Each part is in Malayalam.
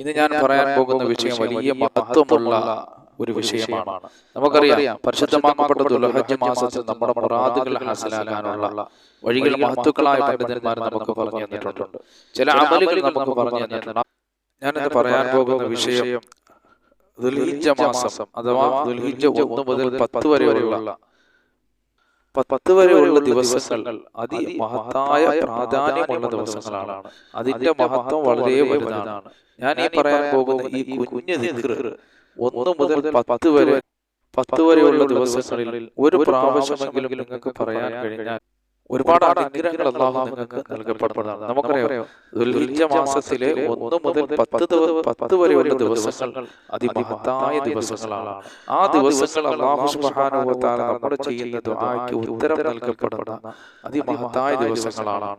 ഇന്ന് ഞാൻ പറയാൻ പോകുന്ന വിഷയം വലിയ മഹത്വമുള്ള ഒരു വിഷയമാണ്. നമുക്കറിയാം പരിശുദ്ധമാക്കപ്പെട്ട ദുൽഹജ്ജ് മാസത്തിൽ നമ്മുടെ മുറാദുകൾ ഹാസിലാകാനുള്ള വഴികൾ മഹത്തുക്കളായ പണ്ഡിതന്മാർ നമുക്ക് പറഞ്ഞു തന്നിട്ടുണ്ട്. ചില അമലുകൾ നമുക്ക് പറഞ്ഞു തന്നിട്ടുണ്ട്. ഞാനിത് പറയാൻ പോകുന്ന വിഷയം ദുൽഹിജ്ജ മാസം അഥവാ ദുൽഹിജ്ജ ഒന്ന് മുതൽ പത്ത് വരെയുള്ള പത്ത് വരെയുള്ള ദിവസങ്ങൾ അതിമഹത്തായ പ്രാധാന്യമുള്ള ദിവസങ്ങളാണ്. അതിന്റെ മഹത്വം വളരെ വലുതാണ്. ഞാൻ ഈ പറയാൻ പോകുന്ന ഈ കുഞ്ഞു ഒന്ന് മുതൽ പത്ത് വരെ പത്ത് വരെയുള്ള ദിവസങ്ങളിൽ ഒരു പ്രാവശ്യമെങ്കിലും നിങ്ങൾക്ക് പറയാൻ കഴിഞ്ഞാൽ ഒരുപാട് അനുഗ്രഹങ്ങൾ അള്ളാഹു നിങ്ങൾക്ക് നൽകപ്പെടുന്നതാണ്. നമുക്കറിയാം ദുൽഹിജ്ജ മാസത്തിലെ ഒന്ന് മുതൽ പത്ത് പത്ത് വരെയുള്ള ദിവസങ്ങൾ അതിമഹത്തായ ദിവസങ്ങളാണ്. ആ ദിവസങ്ങൾ അള്ളാഹു തആല നമ്മുടെ ചെയ്യുന്ന ദുആയ്ക്ക് ഉത്തരം നൽകപ്പെടുന്ന അതിമഹത്തായ ദിവസങ്ങളാണ്.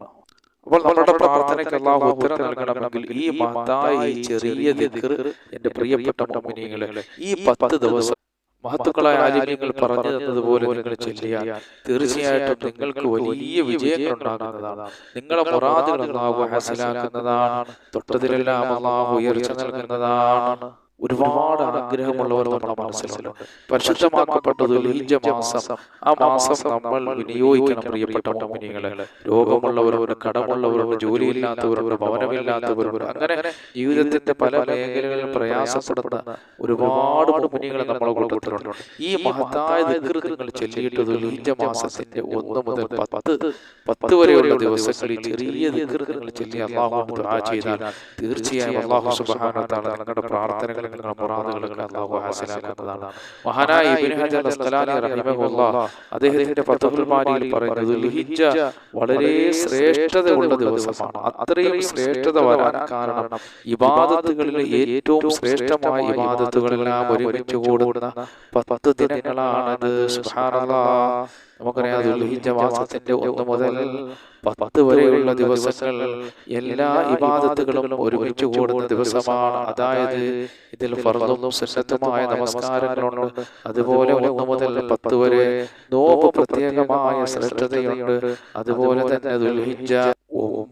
അപ്പോൾ നമ്മുടെ പ്രാർത്ഥനയ്ക്ക് അള്ളാഹു ഉത്തരം നൽകണമെങ്കിൽ ഈ മഹത്തായ ഈ ചെറിയ എന്റെ പ്രിയപ്പെട്ട മുഅ്മിനീങ്ങളെ ഈ പത്ത് ദിവസം മഹത്തുക്കളായ ആലിമ്യങ്ങൾ പറഞ്ഞു തന്നതുപോലെ നിങ്ങൾ ചൊല്ലിയാൽ തീർച്ചയായിട്ടും നിങ്ങൾക്ക് വലിയ വിജയങ്ങൾ ഉണ്ടാകുന്നതാണ്. നിങ്ങളെ മുറാദുകൾ അള്ളാഹു മനസ്സിലാക്കുന്നതാണ് തൊട്ടതിലെല്ലാം അള്ളാഹു ഉയർച്ച നൽകുന്നതാണ്. ഒരുപാട് അനുഗ്രഹമുള്ളവർ നമ്മുടെ മനസ്സിലുണ്ട്. പരിശുദ്ധമാക്കപ്പെട്ടത് ദുൽഹിജ്ജ മാസം. ആ മാസം നമ്മൾ വിനിയോഗിക്കണം പ്രിയപ്പെട്ട മുനികളെ രോഗമുള്ളവരോ കടമുള്ളവരുണ്ട് ജോലിയില്ലാത്തവരോ ഭവനമില്ലാത്തവരുണ്ട് അങ്ങനെ ജീവിതത്തിന്റെ പല മേഖലകളിൽ പ്രയാസപ്പെടുന്ന ഒരുപാട് മുനികളെ നമ്മളെ കൂട്ടത്തിലുണ്ട്. ഈ മഹത്തായ നിഗൃതങ്ങൾ നിങ്ങൾ ചൊല്ലിയിട്ട് ദുൽഹിജ്ജ മാസത്തിന്റെ ഒന്ന് മുതൽ പത്ത് പത്ത് വരെയുള്ള ദിവസങ്ങളിൽ ചെറിയ നിഗൃതങ്ങൾ നിങ്ങൾ ചൊല്ലി അള്ളാഹു ചെയ്താൽ തീർച്ചയായും അള്ളാഹു സുബാനത്താണ് നിങ്ങളുടെ പ്രാർത്ഥനകൾ നിങ്ങളുടെ മുറാദുകളൊക്കെ അള്ളാഹു ഹാസിലാക്കുന്നതാണ് മഹാനായ ഇബ്നു ഹജർ അസ്ഖലാനി റഹിമഹുല്ലാഹ് അദ്ദേഹത്തിന്റെ ഫത്ഹുൽ ബാരിയിൽ പറയുന്നത് ദുൽഹിജ്ജ വളരെ ശ്രേഷ്ഠതയുള്ള ദിവസമാണ്. അത്രയും ശ്രേഷ്ഠത വരാൻ കാരണം ഇബാദത്തുകളിൽ ഏറ്റവും ശ്രേഷ്ഠമായ ഇബാദത്തുകളെല്ലാം ഒരുമിച്ച് കൂടുന്ന പത്ത് ദിനങ്ങളാണത്. സുബ്ഹാനല്ലാഹ്. നമുക്കറിയാം ദുൽഹിജ മാസത്തിന്റെ ഒന്ന് മുതൽ പത്ത് വരെയുള്ള ദിവസങ്ങൾ എല്ലാ ഇബാദത്തുകളും ഒരുമിച്ച് കൂടുന്ന ദിവസമാണ്. അതായത് ഇതിൽ ഫർദും സുന്നത്തുമായ നമസ്കാരങ്ങളുണ്ട്. അതുപോലെ ഒന്ന് മുതൽ പത്ത് വരെ നോമ്പ് പ്രത്യേകമായ ശ്രേഷ്ഠതയുണ്ട് അതുപോലെ തന്നെ ദുൽഹിജ്ജ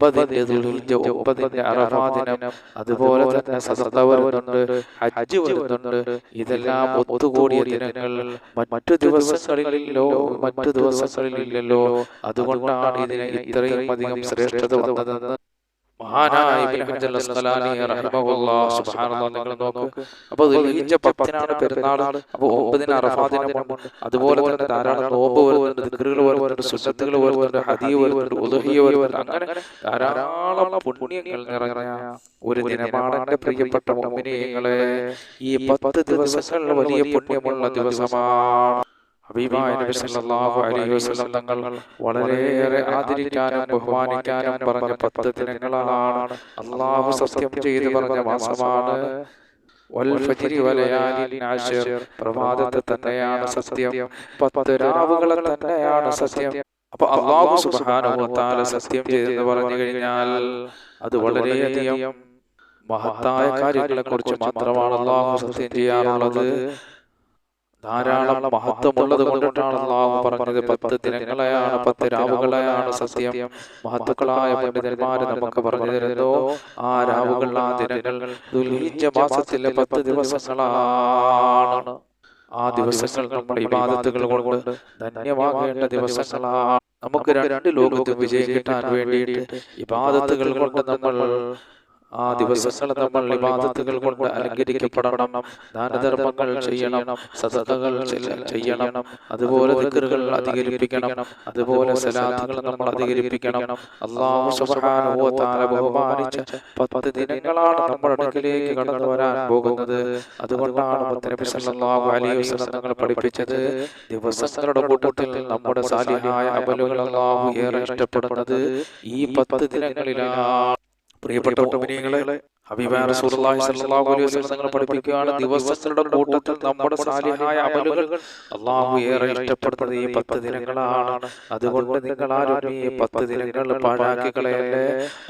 ഒമ്പതിന്റെ ദുൽഹിജ്ജ ഒമ്പതിന്റെ അറഫാ ദിനം അതുപോലെ തന്നെ സദഖ വരുന്നുണ്ട് ഹജ്ജ് വരുന്നുണ്ട്. ഇതെല്ലാം ഒത്തുകൂടിയ ദിനങ്ങൾ. മറ്റു ദിവസങ്ങളിലോ മറ്റു ദിവസങ്ങളിലില്ലല്ലോ അതുകൊണ്ടാണ് ഇതിന് ഇത്രയും അധികം ശ്രേഷ്ഠത വന്നതെന്ന് മഹാനായ നിങ്ങൾ നോക്ക്. ദുൽഹിജ്ജ പത്തിനാണ് പെരുന്നാൾ അപ്പോൾ ഒമ്പതിന് അറഫാ ദിനമുണ്ട് അതുപോലെ തന്നെ ധാരാളം നോമ്പ് വരുന്നുണ്ട് ദിക്റുകൾ വരുന്നുണ്ട് സുന്നത്തുകൾ വരുന്നുണ്ട് ഹദീ വരുന്നുണ്ട് ഉദഹിയ വരുന്നുണ്ട്. അങ്ങനെ ധാരാളം പുണ്യങ്ങൾ നിറഞ്ഞ ഒരു ദിനമാണ് എന്റെ പ്രിയപ്പെട്ട മുഅ്മിനീങ്ങളെ ഈ പത്ത് ദിവസങ്ങൾ വലിയ പുണ്യമുള്ള ദിവസമാണ്. ഹബീബായ നബി സല്ലല്ലാഹു അലൈഹി വസല്ലം തങ്ങൾ വളരെയേറെ ആദരിക്കാനും ബഹുമാനിക്കാനും പറഞ്ഞ പത്ത് ദിനങ്ങളാണ് അള്ളാഹു സത്യം ചെയ്ത് പറഞ്ഞ മാസമാണ് പ്രഭാതത്തെ തന്നെയാണ് സത്യം. പത്ത് രാവുകളെ തന്നെയാണ് സത്യം. അപ്പൊ അള്ളാഹു തആല സത്യം ചെയ്തെന്ന് പറഞ്ഞു കഴിഞ്ഞാൽ അത് വളരെയധികം മഹത്തായ കാര്യങ്ങളെ കുറിച്ച് മാത്രമാണ് അള്ളാഹു സത്യം ചെയ്യാറുള്ളത്. ധാരാളം മഹത്വമുള്ളത് കൊണ്ടിട്ടാണ് അള്ളാഹു പറഞ്ഞത് പത്ത് ദിനങ്ങളെയാണ് പത്ത് രാവുകളെയാണ് സത്യം. മഹത്തുക്കളായ പണ്ഡിതന്മാര് നമുക്ക് പറഞ്ഞു തരുന്നോ. ആ രാവുകൾ ആ ദിനങ്ങൾ ദുൽഹിജ്ജ മാസത്തിലെ പത്ത് ദിവസങ്ങളാണ്. ആ ദിവസങ്ങൾ നമ്മുടെ ഇബാദത്തുകൾ കൊണ്ട് ധന്യമാകേണ്ട ദിവസങ്ങളാണ്. നമുക്ക് രണ്ട് ലോകത്തും വിജയം കിട്ടാൻ വേണ്ടിയിട്ട് ഇബാദത്തുകൾ കൊണ്ട് നമ്മൾ ആ ദിവസങ്ങൾ നമ്മൾ വിവാദത്തുകൾ കൊണ്ട് അലങ്കരിക്കപ്പെടണം. ദാനധർമ്മങ്ങൾ ചെയ്യണം. സദകൾ ചെയ്യണം. അതുപോലെ ദിക്റുകൾ അധികരിപ്പിക്കണം. അതുപോലെ സലാത്തുകൾ നമ്മൾ അധികരിപ്പിക്കണം. അള്ളാഹു തആല ബഹുമാനിച്ച പത്ത് ദിനങ്ങളാണ് നമ്മുടെ അടുക്കിലേക്ക് കടന്നു വരാൻ പോകുന്നത്. അതുകൊണ്ടാണ് മുത്തനബി സല്ലല്ലാഹു അലൈഹി വസല്ലം തങ്ങൾ പഠിപ്പിച്ചത് ദിവസങ്ങളുടെ കൂട്ടത്തിൽ നമ്മുടെ സാലിഹായ അമലുകൾ അള്ളാഹു ഏറെ ഇഷ്ടപ്പെടുന്നത് ഈ പത്ത് ദിനങ്ങളിലാണ്. പ്രിയപ്പെട്ട അലൈഹി വസല്ലം പഠിപ്പിക്കുകയാണ് ദിവസങ്ങളുടെ കൂട്ടത്തിൽ നമ്മുടെ സാലിഹായ അമലുകൾ അള്ളാഹു ഏറെ ഇഷ്ടപ്പെടുന്നത് ഈ പത്ത് ദിനങ്ങളാണ്. അതുകൊണ്ട് നിങ്ങൾ ആരും ഈ പത്ത് ദിനങ്ങൾ പാഴാക്കി കളയല്ലേ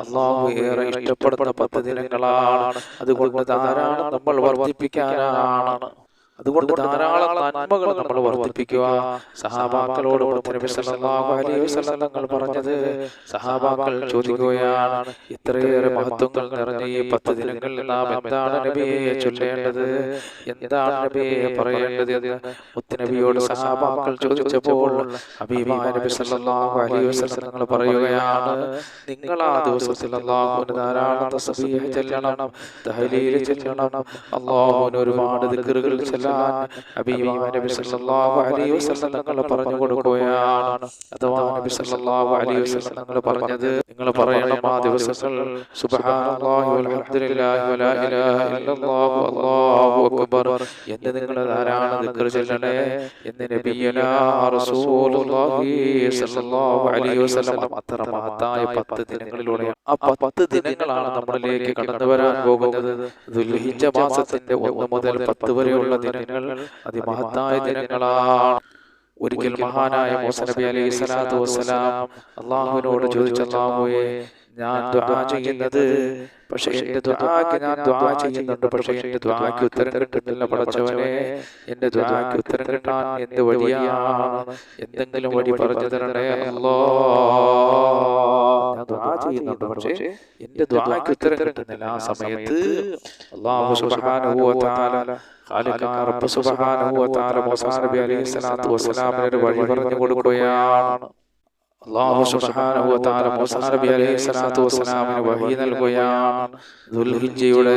അള്ളാഹു ഏറെ ഇഷ്ടപ്പെടുന്ന പത്ത് ദിനങ്ങളാണ്. അതുകൊണ്ട് ധാരാളം നമ്മൾ വർദ്ധിപ്പിക്കാനാണ്. അതുകൊണ്ട് ധാരാളം നന്മകൾ നമ്മൾ വർദ്ധിപ്പിക്കുക. സഹാബാക്കളോട് തങ്ങൾ പറഞ്ഞത് സഹാബാക്കൾ ചോദിക്കുകയാണ് ഇത്രയേറെ മഹത്വങ്ങൾ നിറഞ്ഞ ഈ പത്ത് ദിനങ്ങളിൽ നാം എന്താണ് നബിയെ ചൊല്ലേണ്ടത്? എന്താണ് നബിയെ പറയേണ്ടത് എന്ന് മുത്തനബിയോട് സഹാബാക്കൾ ചോദിച്ചപ്പോൾ ഹബീബായ നബി സല്ലല്ലാഹു അലൈഹി വസല്ലം തങ്ങൾ പറയുകയാണ് നിങ്ങൾ ആ ദിവസത്തിൽ അള്ളാഹുവിന് ധാരാളം തസ്ബീഹ് ചെല്ലണം തഹ്ലീൽ ചെല്ലണം അള്ളാഹുവിന് ഒരുപാട് ദിക്റുകൾ ചെല്ലാൻ തങ്ങൾ പറഞ്ഞു കൊടുക്കുകയാണ്. അഥവാ നബി സല്ലല്ലാഹു അലൈഹി വസല്ലം തങ്ങൾ പറഞ്ഞത് നിങ്ങൾ പറയണം ആ ദിവസങ്ങൾ സുബ്ഹാനല്ലാഹി വൽഹംദുലില്ലാഹി വലാ ഇലാഹ ഇല്ലല്ലാഹു അല്ലാഹു അക്ബർ. എന്ന് നിങ്ങൾ ധാരാളം ദിക്ർ ചൊല്ലണേ എന്ന് നബിയനാ റസൂലുള്ളാഹി സല്ലല്ലാഹു അലൈഹി വസല്ലം അത്ര മഹത്തായ പത്ത് ദിനങ്ങളിലൂടെ ആ പത്ത് ദിനങ്ങളാണ് നമ്മളിലേക്ക് കടന്നു വരാൻ പോകുന്നത്. ദുൽഹിജ്ജ മാസത്തിന്റെ ഒന്ന് മുതൽ പത്ത് വരെയുള്ള ദിനങ്ങൾ അതിമഹത്തായ ദിനങ്ങളാണ് ഒരിക്കൽ മഹാനായ മൂസ നബി അലൈഹി സ്വലാത്തു വസ്സലാം അള്ളാഹുവിനോട് ചോദിച്ചു അള്ളാഹുവേ ഞാൻ ദുആ ചെയ്യുന്നത് പക്ഷേ എന്റെ ദുആക്ക് ഞാൻ ദുആ ചെയ്യുന്നുണ്ട്. പക്ഷേ എന്റെ ദുആക്ക് ഉത്തരം കിട്ടുന്നില്ല. പടച്ചവനെ എന്റെ ദുആക്ക് ഉത്തരം കിട്ടാൻ എന്ത് വഴിയാണ്? എന്തെങ്കിലും വഴി പറഞ്ഞു തരണേ അല്ലോ. ഞാൻ ദുആ ചെയ്യുന്നുണ്ട്. പക്ഷേ എന്റെ ദുആക്ക് ഉത്തരം കിട്ടുന്നില്ല. ആ സമയത്ത് അല്ലാഹു സുബ്ഹാനഹു വ തആല ഖാലിഖായ റബ്ബ് സുബ്ഹാനഹു വ തആല മൂസാ നബി അലൈഹി സ്വലാത്തു വസ്സലാമിന് ഒരു വഴി പറഞ്ഞു കൊടുക്കുകയാണ്. അള്ളാഹു സുബ്ഹാനഹു വ തആല മൂസാ നബി അലൈഹി സ്വലാത്തു വസ്സലാമിന് വഹി നൽകുകയാണ്. ദുൽഹിജ്ജയുടെ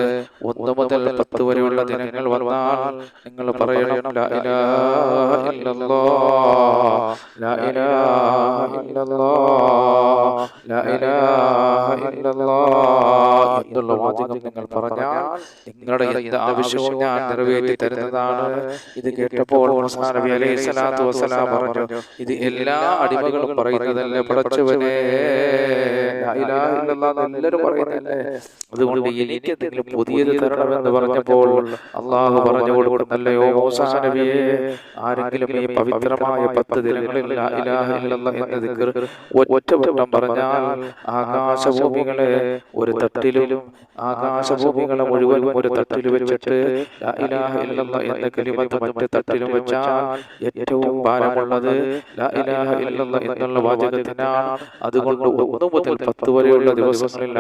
1 മുതൽ പത്ത് വരെയുള്ള ദിനങ്ങൾ വന്നാൽ നിങ്ങൾ പറയണം ലാ ഇലാഹ ഇല്ലല്ലാഹ് ലാ ഇലാഹ ഇല്ലല്ലാഹ് ലാ ഇലാഹ ഇല്ലല്ലാഹ് എന്നുള്ള വാചകം നിങ്ങൾ പറഞ്ഞാൽ നിങ്ങളുടെ എന്ത് ആവശ്യവും ഞാൻ നിറവേറ്റി തരുന്നതാണ്. ഇത് കേട്ടപ്പോൾ മൂസാ നബി അലൈഹി സ്വലാത്തു വസ്സലാം പറഞ്ഞു ഇത് എല്ലാ അടിമകളും പറയുന്നതല്ലേ ഇല്ലല്ലാഹ് എന്ന് എല്ലാവരും പറയുന്നതല്ലേ അതുകൊണ്ട് എനിക്ക് എന്തെങ്കിലും പുതിയത് തരണമെന്ന് പറഞ്ഞപ്പോൾ അള്ളാഹു പറഞ്ഞു കൊടുക്കുന്നല്ലയോ നബിയെ ആരെങ്കിലും ഈ പവിത്രമായ പത്ത് ദിനങ്ങളിൽ ലാ ഇലാഹ ഇല്ലല്ലാഹ് എന്ന ദിക്ർ ഒറ്റവട്ടം പറഞ്ഞാൽ ആകാശഭൂമികളെ ഒരു തട്ടിലും ആകാശഭൂമികളെ മുഴുവൻ ഒരു തട്ടിൽ വെച്ചിട്ട് എന്ന കലിമത്ത് മറ്റു തട്ടിലും വെച്ചാൽ ഏറ്റവും ഭാരമുള്ളത് എന്നുള്ള വാചകത്തിനാണ്. അതുകൊണ്ട് ഒന്ന് മുതൽ പത്ത് വരെയുള്ള ദിവസങ്ങളിൽ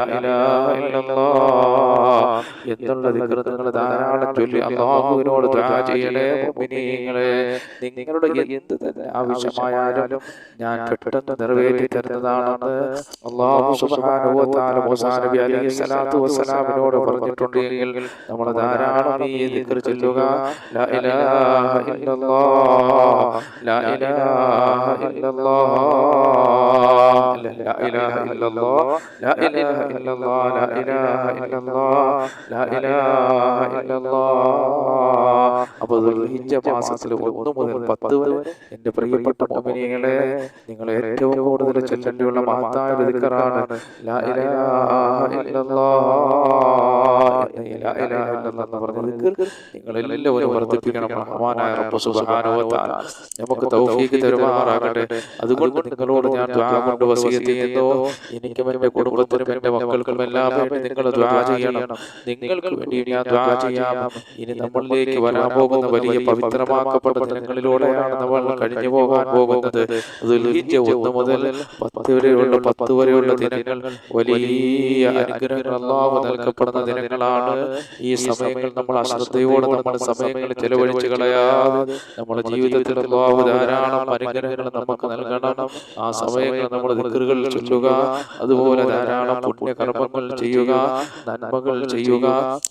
എന്നുള്ള നിങ്ങൾ ധാരാളം ചൊല്ലി അള്ളാഹുവിനോട് ചെയ്യണേ മുഅ്മിനീങ്ങളെ. നിങ്ങളുടെ എന്ത് തന്നെ ആവശ്യമായാലും ഞാൻ പെട്ടെന്ന് നിറവേറ്റി തരുന്നതാണെന്ന് അള്ളാഹു നബി അലൈഹി സ്വലാത്തു വസ്സലാമിനോട് പറഞ്ഞിട്ടുണ്ട് എങ്കിൽ നമ്മൾ ധാരാളം ഈ ദിക്ർ ചൊല്ലുക. ലാ ഇലാഹ ഇല്ലല്ലാഹ്. ലാ ഇലാഹ ഇല്ലല്ലാഹ്. ലാ ഇലാഹ ഇല്ലല്ലാഹ്. അപ്പോൾ ഒന്ന് മുതൽ പത്ത് വരെ എന്റെ പ്രിയപ്പെട്ട മുഅ്മിനീങ്ങളെ നിങ്ങൾ ഏറ്റവും കൂടുതൽ ചൊല്ലേണ്ടിയുള്ള മഹത്തായ വിധിക്കറാണ് ലാ ഇലാഹ ഇല്ലല്ലാഹ് ലാ ഇലാഹ ഇല്ലല്ലാഹ് വർദ്ധിപ്പിക്കണം റബ്ബ് വ തആല നമുക്ക് തൗഫീഖ് തരുമാറാകട്ടെ. അതുകൊണ്ട് നിങ്ങളോട് ഞാൻ ദുആ കൊണ്ട് ചെയ്യുന്നു. എനിക്കും എന്റെ കുടുംബത്തിനും എന്റെ മക്കൾക്കും എല്ലാം വേണ്ടി നിങ്ങൾ ദ്വാ ചെയ്യണം. നിങ്ങൾക്ക് വേണ്ടി ഞാൻ ദ്വാ ചെയ്യാം. ഇനി നമ്മളിലേക്ക് വരാൻ പോകുന്ന വലിയ പവിത്രമാക്കപ്പെട്ട ദിനങ്ങളിലൂടെയാണ് നമ്മൾ കഴിഞ്ഞു പോകാൻ പോകുന്നത്. ഒന്ന് മുതൽ പത്ത് വരെയുള്ള പത്ത് വരെയുള്ള ദിനങ്ങൾ. വലിയ അനുഗ്രഹങ്ങൾ അള്ളാഹു നൽകപ്പെടുന്ന ദിനങ്ങളാണ്. ഈ സമയങ്ങൾ നമ്മൾ അശ്രദ്ധയോടെ നമ്മുടെ സമയങ്ങൾ ചെലവഴിച്ചു കളയാതെ നമ്മുടെ ജീവിതത്തിൽ അള്ളാഹു ധാരാളം അനുഗ്രഹങ്ങൾ നമുക്ക് നൽകണം. ആ സമയങ്ങൾ നമ്മൾ ദിക്റുകൾ ചൊല്ലുക. അതുപോലെ ധാരാളം പുണ്യകർമ്മങ്ങൾ ചെയ്യുക നന്മകൾ ചെയ്യുക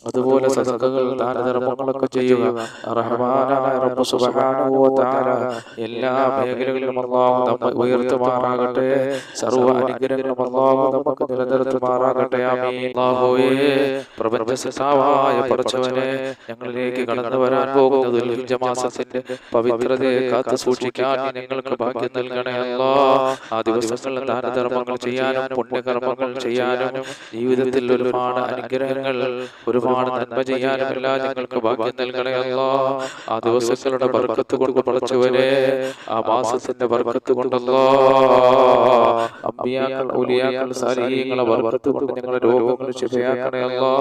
അതുപോലെ സദക്കകൾ ദാനധർമ്മങ്ങളൊക്കെ ചെയ്യുക. റഹ്മാനായ റബ്ബ് സുബ്ഹാനഹു വ തആല. എല്ലാ മേഖലകളിലും അല്ലാഹു നമ്മെ ഉയർത്തുമാറാകട്ടെ. സർവ അനുഗ്രഹങ്ങളും അല്ലാഹു നമുക്ക് നിലനിർത്തുമാറാകട്ടെ. ആമീൻ. അല്ലാഹുവേ പ്രപഞ്ച സൃഷ്ടാവായ പടച്ചവനെ ഞങ്ങളിലേക്ക് കടന്നു വരാൻ പോകുന്ന ദുൽഹിജ്ജ മാസത്തിന്റെ പവിത്രതയെ കാത്തു സൂക്ഷിക്കാൻ ഞങ്ങൾക്ക് ഭാഗ്യം നൽകണേ അല്ലാ. ആ ദിവസങ്ങളിൽ ദാനധർമ്മങ്ങൾ ചെയ്യാനും പുണ്യകർമ്മങ്ങൾ ചെയ്യാനും ജീവിതത്തിൽ ഒരുപാട് അനുഗ്രഹങ്ങൾ ഒരുപാട് നന്മ ചെയ്യാനും എല്ലാം ഞങ്ങൾക്ക് ഭാഗ്യം നൽകണേ അല്ലാ. ആ ദിവസങ്ങളുടെ ബർക്കത്ത് കൊണ്ട് പഠിച്ചവരെ ആ മാസത്തിന്റെ ബർക്കത്ത് കൊണ്ടല്ലോ. ഔലിയാക്കൾ സാലിഹീങ്ങളെ വർക്കത്ത് കൊണ്ട് ഞങ്ങളുടെ രോഗങ്ങൾ ശിഫയാക്കണേ അല്ലാ.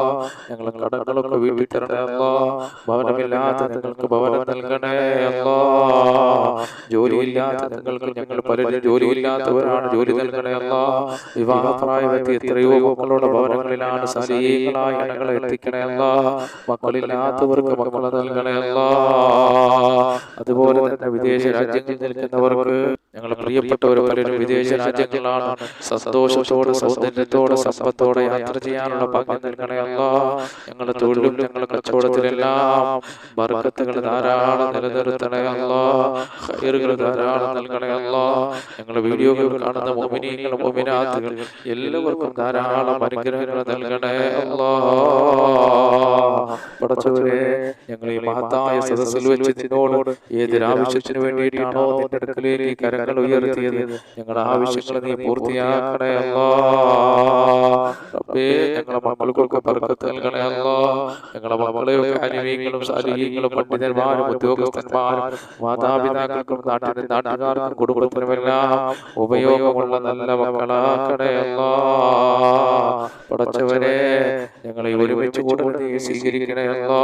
ഞങ്ങളെ കടങ്ങളൊക്കെ വീട്ടിൽ തരണേ അല്ലാ. ഭവനമില്ലാത്ത ഞങ്ങൾക്ക് ഭവനം നൽകണേ അല്ലാ. ജോലിയില്ലാത്ത ഞങ്ങൾക്ക് ഞങ്ങൾ പലരും ജോലിയില്ലാത്തവരാണ് ജോലി നൽകണേ അല്ലാ. വിവാഹപ്രായമെത്തി എത്രയോ മക്കളുടെ ഭവനങ്ങളിലാണ് സാലിഹീങ്ങളായ ഞങ്ങളെ എത്തിക്കണേ അല്ലാ. മക്കളില്ലാത്തവർക്ക് മക്കളെ നൽകണയല്ല അതുപോലെ തന്നെ വിദേശ രാജ്യങ്ങളിൽ നിൽക്കുന്നവർക്ക് ഞങ്ങൾ പ്രിയപ്പെട്ടവർ പലരും വിദേശ രാജ്യങ്ങളാണ്. സന്തോഷത്തോടെ സൗന്ദര്യത്തോടെ സമ്പത്തോടെ യാത്ര ചെയ്യാനുള്ള ഭാഗ്യം നൽകണേ അല്ല. ഞങ്ങളുടെ തൊഴിലും ഞങ്ങളുടെ കച്ചവടത്തിലെല്ലാം ബർക്കത്തുകൾ ധാരാളം നിലനിർത്തണേ അല്ല. ധാരാളം നൽകണേ അല്ല. ഞങ്ങളുടെ വീഡിയോകൾ കാണുന്ന മോമിനികൾ മോമിനാത്തുകൾ എല്ലാവർക്കും ധാരാളം അനുഗ്രഹങ്ങൾ നൽകണേ അല്ലാ. പടച്ചവരെ ഞങ്ങൾ ഈ മഹത്തായ സദസ്സിൽ വെച്ച് നിന്നോട് ഏതൊരു ആവശ്യത്തിന് വേണ്ടിയിട്ടാണോ നിന്റെ അടുക്കലേക്ക് ഈ കരങ്ങൾ ഉയർത്തിയത് ഞങ്ങളുടെ ആവശ്യങ്ങൾ നീ പൂർത്തിയാക്കണേ അല്ലാ. റബ്ബേ ഞങ്ങളുടെ മക്കൾക്കൊക്കെ ബർക്കത്ത് നൽകണേ അല്ലാ ഞങ്ങളുടെ മക്കളെയൊക്കെ അനിമീങ്ങളും സാലിഹീങ്ങളും പണ്ഡിതന്മാരും ഉദ്യോഗസ്ഥന്മാരും മാതാപിതാക്കൾക്കും നാട്ടിലും നാട്ടുകാർക്കും കുടുംബത്തിനുമെല്ലാം ഉപയോഗമുള്ള നല്ല മക്കളാക്കണേ അല്ലാ പടച്ചവരെ ഞങ്ങളെ ഒരുമിച്ച് കൂടുതൽ നീ സ്വീകരിക്കണേ അല്ലാ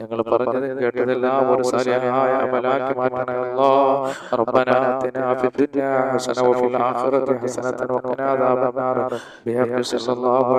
ഞങ്ങൾ പറഞ്ഞത് കേട്ടതെല്ലാം ഒരു സാലിഹായ അമലാക്കി മാറ്റണേ അല്ലാ ربنا آتنا في الدنيا حسنة وفي الآخرة حسنة وقنا عذاب النار بحق صلى الله